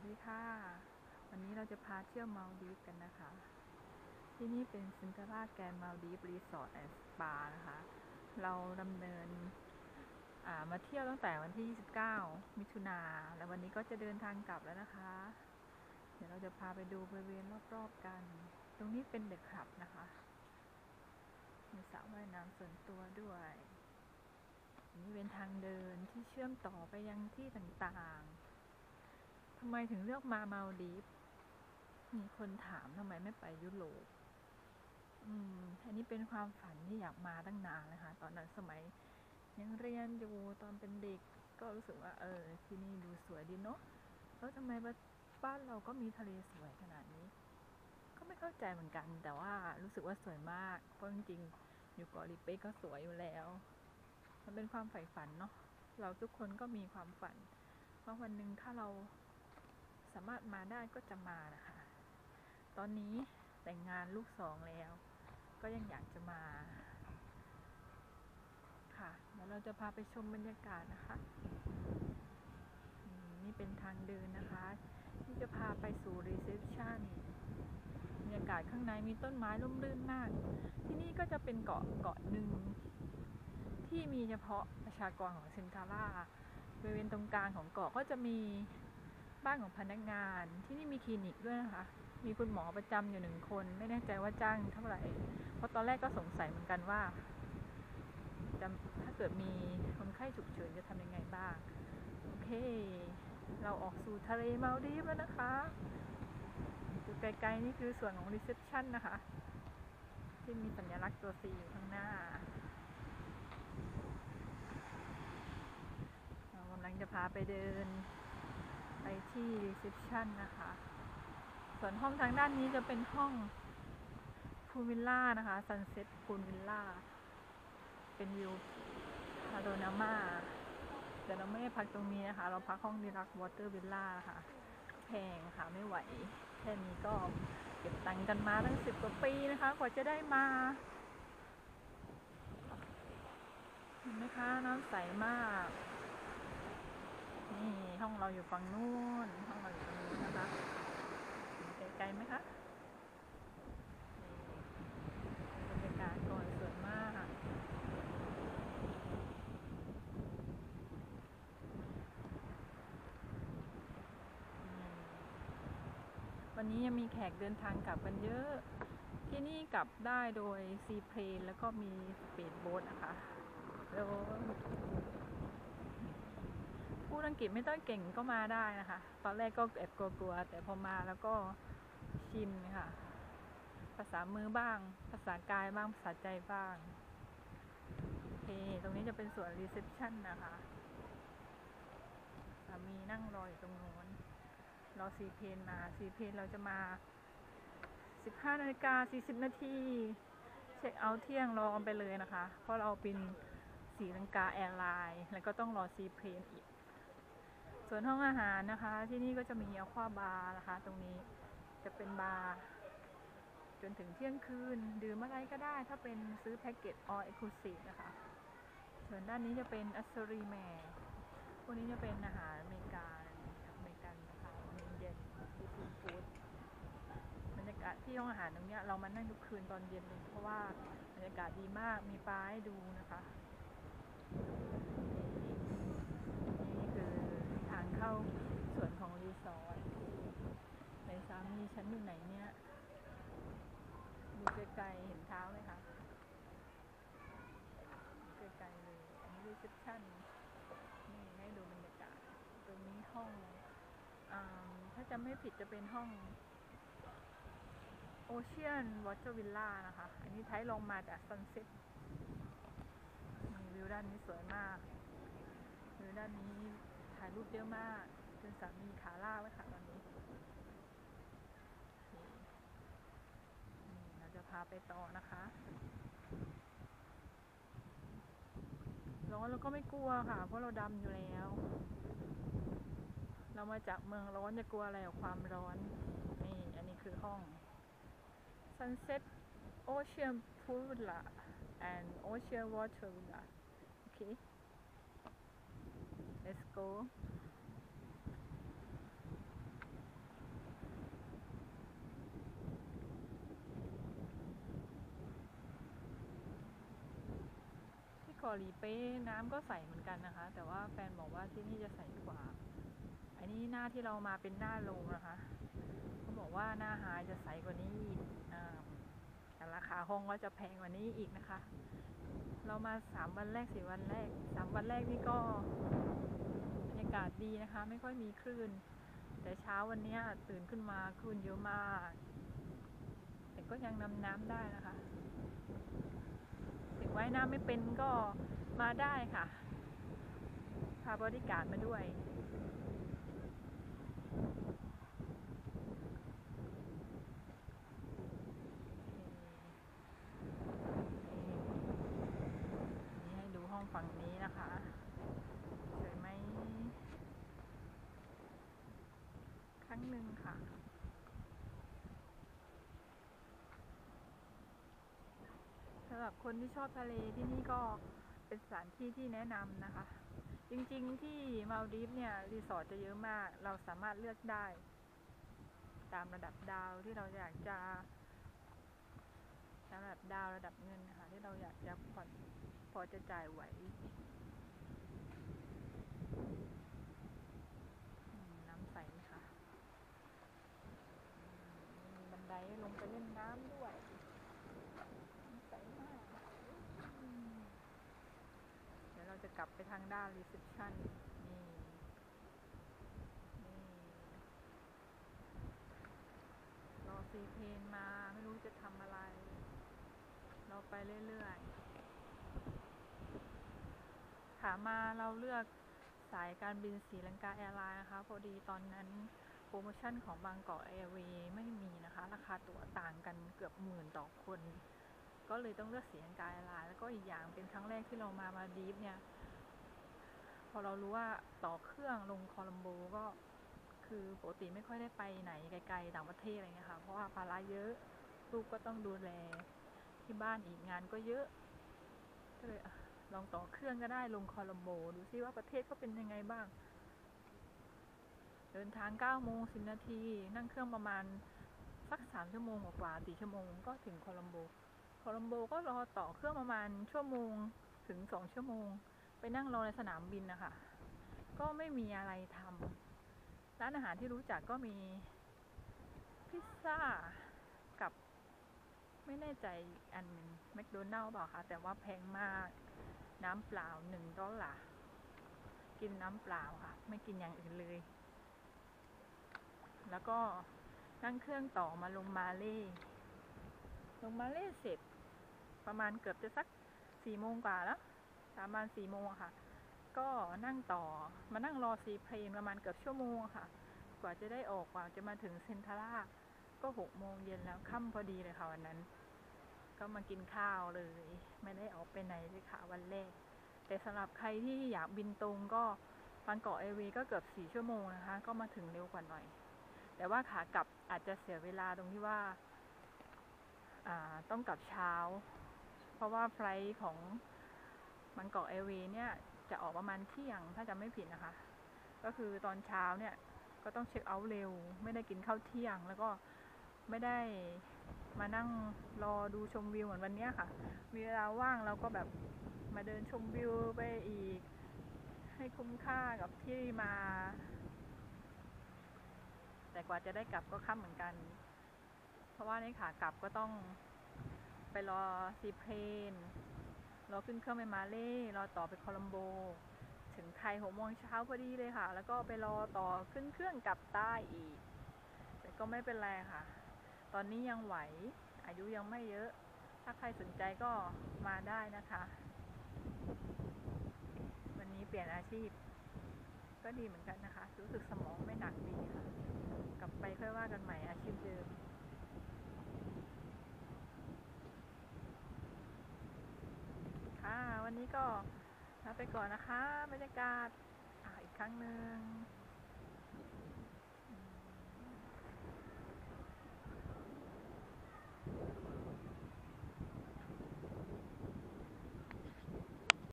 วัสดีค่ะ วันนี้เราจะพาเที่ยวมาลดีฟกันนะคะ ที่นี่เป็นซินตาราแกนมาลดีฟรีสอร์ทแอนด์สปานะคะ เราดำเนินมาเที่ยวตั้งแต่วันที่ 29 มิถุนาแล้ววันนี้ก็จะเดินทางกลับแล้วนะคะ เดี๋ยวเราจะพาไปดูบริเวณรอบๆกัน ตรงนี้เป็นเด็กคลับนะคะ มีสระว่ายน้ำส่วนตัวด้วยนนี้เป็นทางเดินที่เชื่อมต่อไปยังที่ต่างๆ ทำไมถึงเลือกมามาลดีฟมีคนถามทำไมไม่ไปยุโรป อืม อันนี้เป็นความฝันที่อยากมาตั้งนานเลยค่ะ ตอนนั้นสมัย ยังเรียนอยู่ตอนเป็นเด็ก ก็รู้สึกว่า เออ ที่นี่ดูสวยดีเนาะ แล้วทำไมบ้านเราก็มีทะเลสวยขนาดนี้ ก็ไม่เข้าใจเหมือนกัน แต่ว่ารู้สึกว่าสวยมาก เพราะจริงๆ อยู่เกาะลิเป้ก็สวยอยู่แล้ว มันเป็นความใฝ่ฝันเนาะ เราทุกคนก็มีความฝันว่าวันหนึ่งถ้าเราามารถมาได้ก็จะมานะคะ ตอนนี้แต่งงานลูกสองแล้ว ก็ยังอยากจะมา ค่ะเดี๋ยวเราจะพาไปชมบรรยากาศนะคะ นี่เป็นทางเดินนะคะ ที่จะพาไปสู่รีเซพชันบรรยากาศข้างในมีต้นไม้ร่มรื่นมาก ที่นี่ก็จะเป็นเกาะเกาะหนึ่งที่มีเฉพาะประชากรของเซนทาร่าบริเวณตรงกลางของเกาะก็จะมี บ้านของพนักงาน ที่นี่มีคลินิกด้วยนะคะ มีคุณหมอประจำอยู่หนึ่งคน ไม่แน่ใจว่าจ้างเท่าไหร่ เพราะตอนแรกก็สงสัยเหมือนกันว่าจะถ้าเกิดมีคนไข้ฉุกเฉินจะทำยังไงบ้าง โอเค เราออกสู่ทะเลมาลดีฟแล้วนะคะอยู่ไกลๆนี่คือส่วนของรีเซพชันนะคะ ที่มีสัญลักษณ์ตัว C อยู่ข้างหน้าเรากำลังจะพาไปเดิน ที่รีเซพชันนะคะ ส่วนห้องทางด้านนี้จะเป็นห้องพูวิลล่านะคะซันเซ็ตพูวิลล่าเป็นวิวพาโดนามาแต่เราไม่ได้พักตรงนี้นะคะ เราพักห้องดีลักวอเตอร์วิลล่าค่ะแพงค่ะไม่ไหว แค่นี้ก็เก็บตังค์กันมาตั้งสิบกว่าปีนะคะกว่าจะได้มาเห็นไหมคะน้ำใสมาก องเราอยู่ฝั่งนู้นห้องเราอยู่ตรงนู้นนะคะไกลๆไหมคะบรรยากาศก่อนสวยมาก วันนี้ยังมีแขกเดินทางกลับกันเยอะ ที่นี่กลับได้โดยซีเพลนแล้วก็มีสปีดโบ๊ทนะคะแล้วพู ดอังกฤษไม่ต้องเก่งก็มาได้นะคะ ตอนแรกก็แอบกลัวๆแต่พอมาแล้วก็ชินค่ะ ภาษามือบ้าง ภาษากายบ้าง ภาษาใจบ้างโอเคตรงนี้จะเป็นส่วนรีเซพชันนะคะสามีนั่งรออยู่ตรงโน้นรอซีเพนมาซีเพนเราจะมา 15นาฬิกา40นาทีเช็คเอาท์เที่ยงรอกันไปเลยนะคะ เพราะเราเป็นสีลังกาแอร์ไลน์แล้วก็ต้องรอซีเพนอีก ส่วนห้องอาหารนะคะ ที่นี่ก็จะมีอควาบาร์นะคะ ตรงนี้จะเป็นบาร์จนถึงเที่ยงคืน ดื่มอะไรก็ได้ ถ้าเป็นซื้อแพ็กเกจออ l เอ็กซ์คลูซีฟนะคะ ส่วนด้านนี้จะเป็นอัสรีแมร์พวกนี้จะเป็นอาหารอเมริกันอเมริกันนะคะเย็นซีฟู้ดฟู้ดบรรยากาศที่ห้องอาหารตรงนี้เรามานั่งทุกคืนตอนเย็นเลยเพราะว่าบรรยากาศดีมากมีปลาให้ดูนะคะ เข้าส่วนของรีสอร์ทในสามีฉันอยู่ไหนเนี่ย ดูไกลๆเห็นเท้าไหมคะไกลๆเลย อันนี้รีเซพชั่นนี่ให้ดูบรรยากาศ ตรงนี้ห้องอถ้าจำไม่ผิดจะเป็นห้อง Ocean Water Villa นะคะ อันนี้ไทยลงมาจาก Sunset นี่วิวด้านนี้สวยมากวิวด้านนี้ ถ่ายรูปเยอะมากจนสามีขาล่าไว้ค่ะตอนนี้นี่เราจะพาไปต่อนะคะ ร้อนเราก็ไม่กลัวค่ะ เพราะเราดำอยู่แล้ว เรามาจากเมืองร้อนจะกลัวอะไรกับความร้อน นี่ อันนี้คือห้อง Sunset Ocean Pool and Ocean Water โอเค let's go ที่คอรีเป้น้ำก็ใสเหมือนกันนะคะ แต่ว่าแฟนบอกว่าที่นี่จะใสกว่า อันนี้หน้าที่เรามาเป็นหน้าโรงนะคะ เขาบอกว่าหน้าหายจะใสกว่านี้อ่า แต่ราคาห้องก็จะแพงกว่านี้อีกนะคะ เรามาสามวันแรกสี่วันแรกสามวันแรกนี่ก็บรรยากาศดีนะคะ ไม่ค่อยมีคลื่น แต่เช้าวันนี้ตื่นขึ้นมาคลื่นเยอะมาก แต่ก็ยังนำน้ำได้นะคะถึงว่ายน้ำไม่เป็นก็มาได้ค่ะ พาบริการมาด้วย นี่ให้ดูห้อง ฝั่งนี้นะคะสวยไหมครั้งหนึ่งค่ะสำหรับคนที่ชอบทะเลที่นี่ก็เป็นสถานที่ที่แนะนำนะคะ จริงๆที่มาลดีฟเนี่ย รีสอร์ทจะเยอะมาก เราสามารถเลือกได้ ตามระดับดาวที่เราอยากจะตามระดับดาวระดับเงินนะคะที่เราอยากจะผ่อน พอจะจ่ายไหวน้ำใสไหมคะมีบันไดลงไปเล่นน้ำด้วยใสมาก เดี๋ยวเราจะกลับไปทางด้านรีเซพชันนี่นี่รอซีเพนมาไม่รู้จะทำอะไร เราไปเรื่อยๆ ขามาเราเลือกสายการบินสีลังกาแอร์ไลน์นะคะพอดีตอนนั้นโปรโมชั่นของบางกอกแอร์เวย์ไม่มีนะคะ ราคาตั๋วต่างกันเกือบหมื่นต่อคน ก็เลยต้องเลือกสีลังกาแอร์ไลน์แล้วก็อีกอย่างเป็นครั้งแรกที่เรามามาดีฟเนี่ย พอเรารู้ว่าต่อเครื่องลงโคลัมโบก็คือปกติไม่ค่อยได้ไปไหนไกลๆต่างประเทศอะไรเงี้ยค่ะเพราะว่าภาระเยอะลูกก็ต้องดูแลที่บ้านอีกงานก็เยอะก็เลยอ ลองต่อเครื่องก็ได้ลงโคลัมโบดูซิว่าประเทศเขาเป็นยังไงบ้าง เดินทาง9โมง10 นาที นั่งเครื่องประมาณสัก 3 ชั่วโมงกว่าๆ4ชั่วโมงก็ถึงโคลัมโบโคลัมโบก็รอต่อเครื่องประมาณชั่วโมงถึง 2 ชั่วโมง ไปนั่งรอในสนามบินนะคะก็ไม่มีอะไรทำร้านอาหารที่รู้จักก็มีพิซซ่ากับไม่แน่ใจอันหนึ่งแมคโดนัลล์เปล่าคะแต่ว่าแพงมาก น้ำเปล่าหนึ่งดอลลาร์กินน้ำเปล่าค่ะ ไม่กินอย่างอื่นเลย แล้วก็นั่งเครื่องต่อมาลงมาเล่ลงมาเล่เสร็จ ประมาณเกือบจะสักสี่โมงกว่าแล้วประมาณสี่โมงค่ะ ก็นั่งต่อมานั่งรอซีเพลนประมาณเกือบชั่วโมงค่ะ กว่าจะได้ออกกว่าจะมาถึงเซนทาร่าก็หกโมงเย็นแล้วค่ำพอดีเลยค่ะวันนั้น ก็มากินข้าวเลย ไม่ได้ออกไปไหนเลยค่ะวันแรก แต่สำหรับใครที่อยากบินตรงก็บางเกาะเอวีก็เกือบสี่ชั่วโมงนะคะ ก็มาถึงเร็วกว่าหน่อย แต่ว่าขากลับอาจจะเสียเวลาตรงที่ว่าต้องกลับเช้า เพราะว่าไฟล์ของบางกอกเอวีเนี่ยจะออกประมาณเที่ยงถ้าจำไม่ผิดนะคะ ก็คือตอนเช้าเนี่ยก็ต้องเช็คเอาท์เร็ว ไม่ได้กินข้าวเที่ยง แล้วก็ไม่ได้ มานั่งรอดูชมวิวเหมือนวันนี้ค่ะ มีเวลาว่างเราก็แบบมาเดินชมวิวไปอีก ให้คุ้มค่ากับที่มา แต่กว่าจะได้กลับก็ค่ำเหมือนกัน เพราะว่าในขากลับก็ต้องไปรอซีเพลนรอขึ้นเครื่องไปมาเล่รอต่อไปโคลัมโบ ถึงไทยหกโมงเช้าพอดีเลยค่ะ แล้วก็ไปรอต่อขึ้นเครื่องกลับใต้อีก แต่ก็ไม่เป็นไรค่ะ ตอนนี้ยังไหว อายุยังไม่เยอะ ถ้าใครสนใจก็มาได้นะคะ วันนี้เปลี่ยนอาชีพ ก็ดีเหมือนกันนะคะ รู้สึกสมองไม่หนักดีค่ะ กลับไปค่อยว่ากันใหม่อาชีพเดิมค่ะวันนี้ก็ลาไปก่อนนะคะบรรยากาศอ,าอีกครั้งหนึ่ง